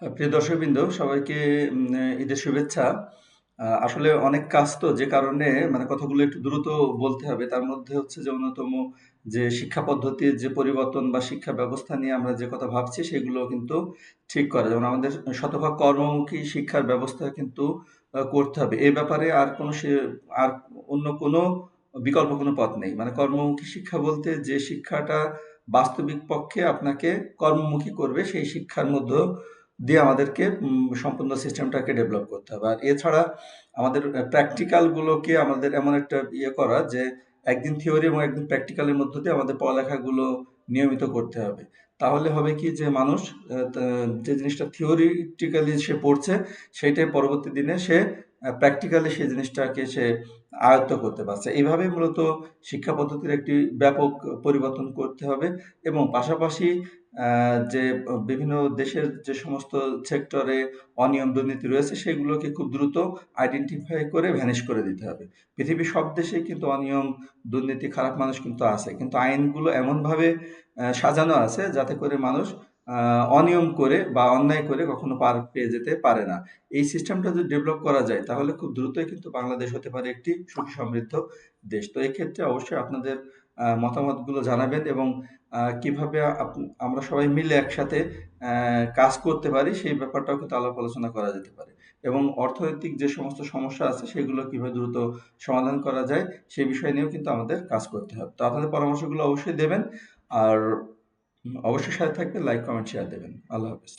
হ্যাঁ, প্রিয় দর্শকবৃন্দ সবাইকে ঈদের শুভেচ্ছা। আসলে অনেক কাজ তো যে কারণে মানে কথাগুলো একটু দ্রুত বলতে হবে। তার মধ্যে হচ্ছে যে অন্যতম যে শিক্ষা পদ্ধতির যে পরিবর্তন বা শিক্ষা ব্যবস্থা নিয়ে আমরা যে কথা ভাবছি সেগুলো কিন্তু ঠিক করা। যেমন আমাদের শতভাগ কর্মমুখী শিক্ষার ব্যবস্থা কিন্তু করতে হবে। এ ব্যাপারে আর কোনো আর অন্য কোনো বিকল্প কোনো পথ নেই। মানে কর্মমুখী শিক্ষা বলতে যে শিক্ষাটা বাস্তবিক পক্ষে আপনাকে কর্মমুখী করবে সেই শিক্ষার মধ্যে দিয়ে আমাদেরকে সম্পূর্ণ সিস্টেমটাকে ডেভেলপ করতে হবে। আর এছাড়া আমাদের প্র্যাকটিক্যালগুলোকে আমাদের এমন একটা ইয়ে করা যে, একদিন থিওরি এবং একদিন প্র্যাকটিক্যালের মধ্য দিয়ে আমাদের পড়ালেখাগুলো নিয়মিত করতে হবে। তাহলে হবে কি যে, মানুষ যে জিনিসটা থিওরিটিক্যালি সে পড়ছে, সেইটাই পরবর্তী দিনে সে প্র্যাকটিক্যালি সেই জিনিসটাকে সে আয়ত্ত করতে পারছে। এইভাবে মূলত শিক্ষা পদ্ধতির একটি ব্যাপক পরিবর্তন করতে হবে এবং পাশাপাশি যে বিভিন্ন দেশের যে সমস্ত সেক্টরে অনিয়ম দুর্নীতি রয়েছে, সেগুলোকে খুব দ্রুত আইডেন্টিফাই করে ভ্যানিশ করে দিতে হবে। পৃথিবীর সব দেশেই কিন্তু অনিয়ম, দুর্নীতি, খারাপ মানুষ কিন্তু আছে। কিন্তু আইনগুলো এমনভাবে সাজানো আছে যাতে করে মানুষ অনিয়ম করে বা অন্যায় করে কখনো পার পেয়ে যেতে পারে না। এই সিস্টেমটা যদি ডেভেলপ করা যায়, তাহলে খুব দ্রুতই কিন্তু বাংলাদেশ হতে পারে একটি সুখী সমৃদ্ধ দেশ। তো এক্ষেত্রে অবশ্যই আপনাদের মতামতগুলো জানাবেন এবং কীভাবে আমরা সবাই মিলে একসাথে কাজ করতে পারি, সেই ব্যাপারটাও কিন্তু আলাপ আলোচনা করা যেতে পারে। এবং অর্থনৈতিক যে সমস্ত সমস্যা আছে, সেগুলো কীভাবে দ্রুত সমাধান করা যায় সেই বিষয় নিয়েও কিন্তু আমাদের কাজ করতে হবে। তো আপনাদের পরামর্শগুলো অবশ্যই দেবেন। আর অবশ্যই সাথে থাকবে লাইক কমেন্ট শেয়ার দেবেন। আল্লাহ হাফেজ।